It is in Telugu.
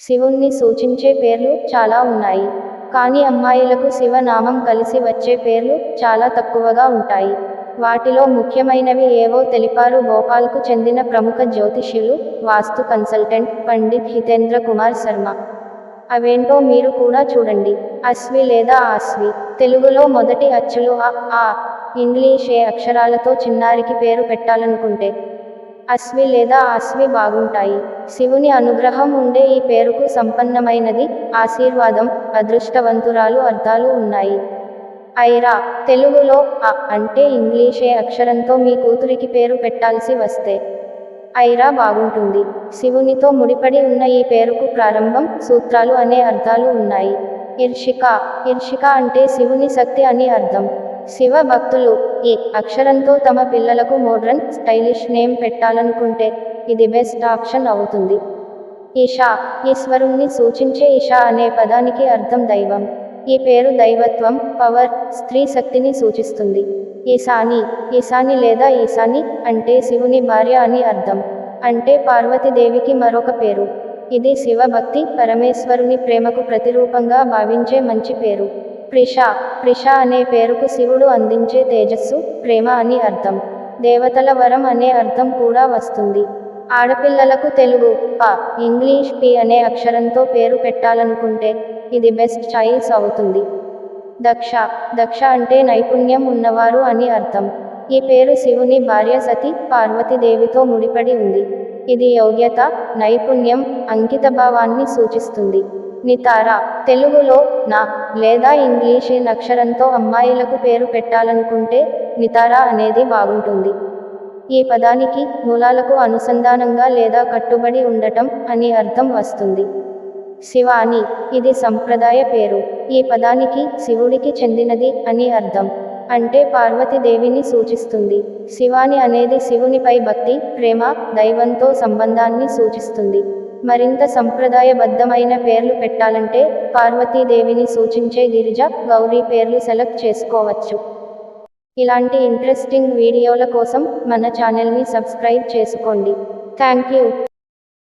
శివుణ్ణి సూచించే పేర్లు చాలా ఉన్నాయి. కానీ అమ్మాయిలకు శివనామం కలిసి వచ్చే పేర్లు చాలా తక్కువగా ఉంటాయి. వాటిలో ముఖ్యమైనవి ఏవో తెలిపారు భోపాల్కు చెందిన ప్రముఖ జ్యోతిష్యులు వాస్తు కన్సల్టెంట్ పండిత్ హితేంద్ర కుమార్ శర్మ. అవేంటో మీరు కూడా చూడండి. అశ్వి లేదా ఆస్వి తెలుగులో మొదటి అచ్చులు ఆ. ఇంగ్లీష్ ఏ అక్షరాలతో చిన్నారికి పేరు పెట్టాలనుకుంటే. అశ్వి లేదా ఆశ్వి బాగుంటాయి. శివుని అనుగ్రహం ఉండే ఈ పేరుకు సంపన్నమైనది ఆశీర్వాదం అదృష్టవంతురాలు అర్థాలు ఉన్నాయి. ఐరా తెలుగులో అ అంటే ఇంగ్లీషే అక్షరంతో మీ కూతురికి పేరు పెట్టాల్సి వస్తే. ఐరా బాగుంటుంది. శివునితో ముడిపడి ఉన్న ఈ పేరుకు ప్రారంభం సూత్రాలు అనే అర్థాలు ఉన్నాయి. ఇర్షిక ఇర్షిక అంటే శివుని శక్తి అని అర్థం. శివ భక్తులు ఈ అక్షరంతో తమ పిల్లలకు మోడ్రన్ స్టైలిష్ నేమ్ పెట్టాలనుకుంటే ఇది బెస్ట్ ఆప్షన్ అవుతుంది. ఈషా ఈశ్వరుణ్ణి సూచించే ఈషా అనే పదానికి అర్థం దైవం. ఈ పేరు దైవత్వం పవర్ స్త్రీ శక్తిని సూచిస్తుంది. ఈశాని ఈశాని లేదా ఈశాని అంటే శివుని భార్య అని అర్థం. అంటే పార్వతీదేవికి మరొక పేరు. ఇది శివభక్తి పరమేశ్వరుని ప్రేమకు ప్రతిరూపంగా భావించే మంచి పేరు. ప్రిష ప్రిష అనే పేరుకు శివుడు అందించే తేజస్సు ప్రేమ అని అర్థం. దేవతల వరం అనే అర్థం కూడా వస్తుంది. ఆడపిల్లలకు తెలుగు ప ఇంగ్లీష్ పి అనే అక్షరంతో పేరు పెట్టాలనుకుంటే ఇది బెస్ట్ చాయిస్ అవుతుంది. దక్ష దక్ష అంటే నైపుణ్యం ఉన్నవారు అని అర్థం. ఈ పేరు శివుని భార్య సతి పార్వతీదేవితో ముడిపడి ఉంది. ఇది యోగ్యత నైపుణ్యం అంకితభావాన్ని సూచిస్తుంది. నితార తెలుగులో నా లేదా ఇంగ్లీష్ అక్షరంతో అమ్మాయిలకు పేరు పెట్టాలనుకుంటే నితారా అనేది బాగుంటుంది. ఈ పదానికి మూలాలకు అనుసంధానంగా లేదా కట్టుబడి ఉండటం అని అర్థం వస్తుంది. శివాని ఇది సంప్రదాయ పేరు. ఈ పదానికి శివుడికి చెందినది అని అర్థం. అంటే పార్వతీదేవిని సూచిస్తుంది. శివాని అనేది శివునిపై భక్తి ప్రేమ దైవంతో సంబంధాన్ని సూచిస్తుంది. మరింత సంప్రదాయబద్ధమైన పేర్లు పెట్టాలంటే పార్వతీదేవిని సూచించే గిరిజ గౌరీ పేర్లు సెలెక్ట్ చేసుకోవచ్చు. ఇలాంటి ఇంట్రెస్టింగ్ వీడియోల కోసం మన ఛానల్ని సబ్స్క్రైబ్ చేసుకోండి. Thank you.